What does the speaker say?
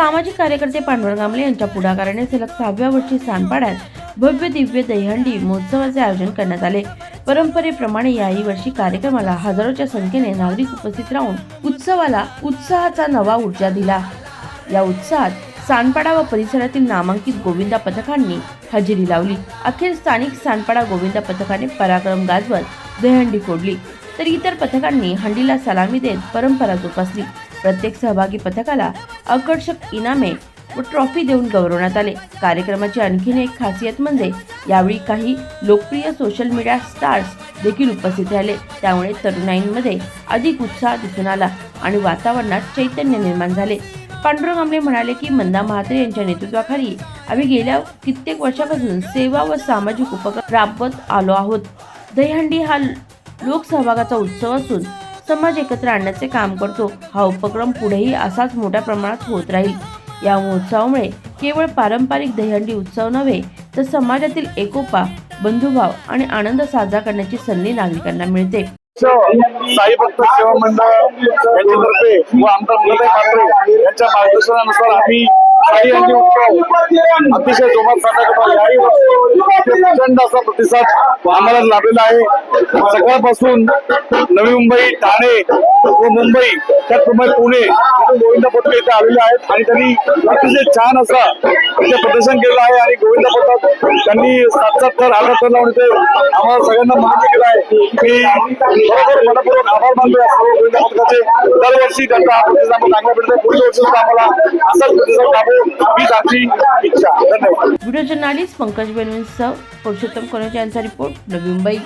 सामाजिक कार्यकर्ते पांडुरंग आमले यांच्या पुढाकाराने सलग सहाव्या वर्षी सानपाड्यात भव्य दिव्य दहीहंडी महोत्सवाचे आयोजन करण्यात आले. परंपरेप्रमाणे याही वर्षी कार्यक्रमाला हजारोच्या संख्येने नागरिक उपस्थित राहून उत्सवाला उत्साहाचा नवा ऊर्जा दिला. या उत्साहात सानपाडा व परिसरातील नामांकित गोविंदा पथकांनी हजेरी लावली. अखेर स्थानिक सानपाडा गोविंदा पथकाने पराक्रम गाजवत दहीहंडी फोडली. तर इतर पथकांनी हंडीला सलामी देत परंपरा जोपासली. प्रत्येक सहभागी पथकाला आकर्षक इनामे व ट्रॉफी देऊन गौरवण्यात आले. कार्यक्रमाची आणखीन एक खासियत म्हणजे यावेळी काही लोकप्रिय सोशल मीडिया स्टार्स देखील उपस्थित राहिले. त्यामुळे तरुणाईंमध्ये अधिक उत्साह दिसून आला आणि वातावरणात चैतन्य निर्माण झाले. पांडुरंग आमले म्हणाले की मंदा महात्रे यांच्या नेतृत्वाखाली आम्ही गेल्या कित्येक वर्षापासून सेवा व सामाजिक उपक्रम राबवत आलो आहोत. दहीहंडी हा लोकसहभागाचा उत्सव असून समाज एकत्र आणण्याचे काम करतो. हा उपक्रम पुढेही असाच मोठ्या प्रमाणात होत राहील. या महोत्सवामुळे केवळ पारंपरिक दहीहंडी उत्सव नव्हे तर समाजातील एकोपा बंधुभाव आणि आनंद साजरा करण्याची संधी नागरिकांना मिळते. साई भक्त सेवा मंडळ यांच्यातर्फे व आमदार मुलताई मात्रे यांच्या मार्गदर्शनानुसार आम्ही साई हंडी उत्सव अतिशय जोमात साजरा करतो याही प्रचंड असा प्रतिसाद आम्हाला लाभलेला आहे. सकाळपासून नवी मुंबई ठाणे व मुंबई त्याचप्रमाणे पुणे गोविंद पथक इथे आलेले आहेत आणि त्यांनी अतिशय छान असा इथे प्रदर्शन केलं आहे आणि गोविंद पथक त्यांनी सात सात तर आठ तर लावून इथे आम्हाला सगळ्यांना मान्य केलं आहे. की बरोबर मनपूर्वक आभार मानतो या सर्व गोविंद पथकाचे दरवर्षी त्यांचा हा प्रतिसाद आम्हाला चांगला भेटतो पुढील वर्षी सुद्धा आम्हाला असाच प्रतिसाद लाभो हीच आमची इच्छा. धन्यवाद. व्हिडिओ जर्नालिस्ट पंकज बेनवेंसह पुरुषोत्तम कोनचे यांचा रिपोर्ट नवी मुंबई.